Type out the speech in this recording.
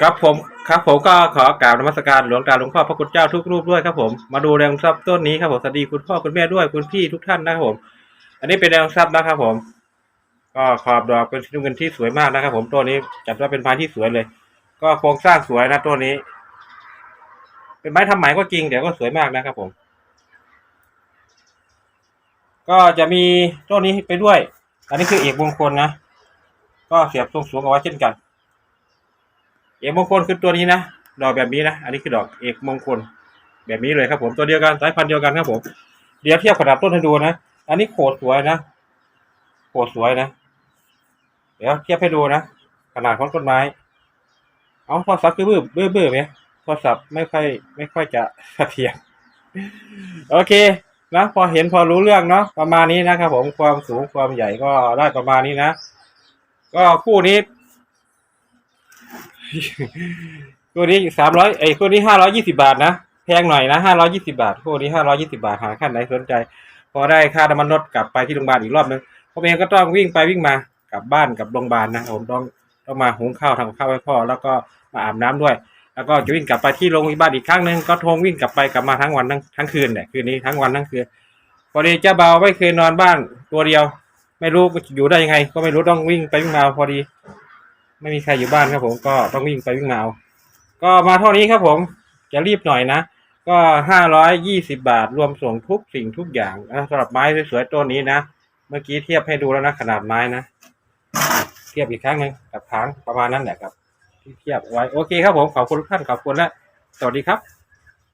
ครับผมครับผมก็ขอกราบนมัสการหลวงตาหลวงพ่อพระคุณเจ้าทุกรูปด้วยครับผมมาดูแรงทรัพย์ต้นนี้ครับผมสวัสดีคุณพ่อคุณแม่ด้วยคุณพี่ทุกท่านนะครับผม อันนี้เป็นแรงทรัพย์นะครับผม ก็ขอบดอกเป็นสีน้ำเงินที่สวยมากนะครับผมต้นนี้จัดว่าเป็นไม้ที่สวยเลย ก็โครงสร้างสวยนะต้นนี้ เป็นไม้ทำไหมก็จริงแต่ก็สวยมากนะครับผม ก็จะมีต้นนี้ไปด้วย อันนี้คือเอกมงคลนะก็เสียบทรงสูงเอาไว้เช่นกัน เอกมงคลคือตัวนี้นะดอกแบบนี้นะอันนี้คือดอกเอกมงคลแบบนี้เลยครับผมตัวเดียวกันสายพันธุ์เดียวกันครับผมเดี๋ยวเทียบขนาดต้นให้ดูนะอันนี้โขดสวยนะโขดสวยนะ เดี๋ยวเทียบให้ดูนะขนาดของต้นไม้ เอาโทรศัพท์คือเบื่อเบื่อเบื่อไหมโทรศัพท์ไม่ค่อยไม่ค่อยจะเสถียรโอเคนะพอเห็นพอรู้เรื่องเนาะประมาณนี้นะครับผมความสูงความใหญ่ก็ได้ประมาณนี้นะ ก็คู่นี้ คู่นี้สามร้อยไอ้ยคู่นี้ห้าร้อยี่สิบาทนะแพงหน่อยนะห้าร้อยี่สิบาทคู่นี้ห้าร้อยี่สิบาทหาขั้นไหนสนใจ พอได้ค่าน้ำมันรถกลับไปที่โรงพยาบาลอีกรอบนึงผมเองก็ต้องวิ่งไปวิ่งมากลับบ้านกับโรงพยาบาลนะผมต้องต้องมาหุงข้าวทำข้าวให้พ่อ แล้วก็มาอาบน้ำด้วย แล้วก็จะวิ่งกลับไปที่โรงพยาบาลอีกครั้งหนึ่งก็ทงวิ่งกลับไปกลับมาทั้งวันทั้งทั้งคืนเนี่ยคืนนี้ทั้งวันทั้งคืนพอดีเจ้าเบาไม่เคยนอนบ้านตัวเดียว ไม่รู้อยู่ได้ยังไง ก็ไม่รู้ต้องวิ่งไปวิ่งมาพอดี ไม่มีใครอยู่บ้านครับผมก็ต้องวิ่งไปวิ่งมาเอาก็มาเท่านี้ครับผมจะรีบหน่อยนะ ก็ห้าร้อยยี่สิบาทรวมส่งทุกสิ่งทุกอย่างนะสำหรับไม้สวยๆต้นนี้นะ เมื่อกี้เทียบให้ดูแล้วนะขนาดไม้นะ เทียบอีกครั้งหนึ่งกับทางประมาณนั้นแหละครับ ที่เทียบไว้โอเคครับผมขอบคุณทุกท่านขอบคุณและสวัสดีครับ